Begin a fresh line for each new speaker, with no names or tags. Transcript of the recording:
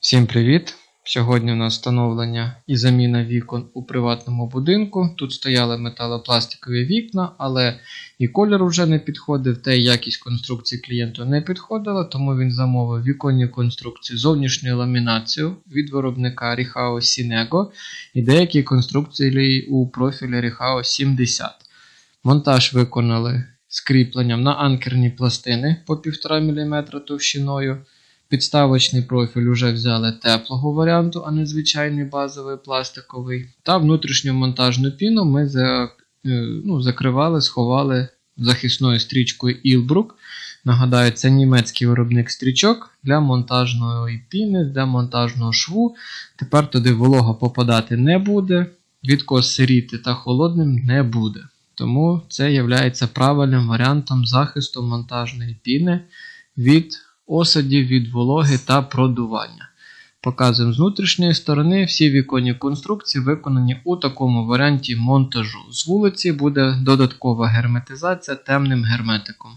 Всім привіт! Сьогодні у нас встановлення і заміна вікон у приватному будинку. Тут стояли металопластикові вікна, але і колір вже не підходив, та й якість конструкції клієнту не підходила, тому він замовив віконні конструкції зовнішньою ламінацією від виробника Rihao Sinego і деякі конструкції у профілі Rihao 70. Монтаж виконали з кріпленням на анкерні пластини по 1,5 мм товщиною. Підставочний профіль вже взяли теплого варіанту, а не звичайний базовий пластиковий. Та внутрішню монтажну піну ми за, е, ну, закривали, сховали захисною стрічкою Ilbrook. Нагадаю, це німецький виробник стрічок для монтажної піни, для монтажного шву. Тепер туди волога попадати не буде, відкос сиріти та холодним не буде. Тому це є правильним варіантом захисту монтажної піни від осадів від вологи та продування. Показуємо з внутрішньої сторони. Всі віконні конструкції виконані у такому варіанті монтажу. З вулиці буде додаткова герметизація темним герметиком.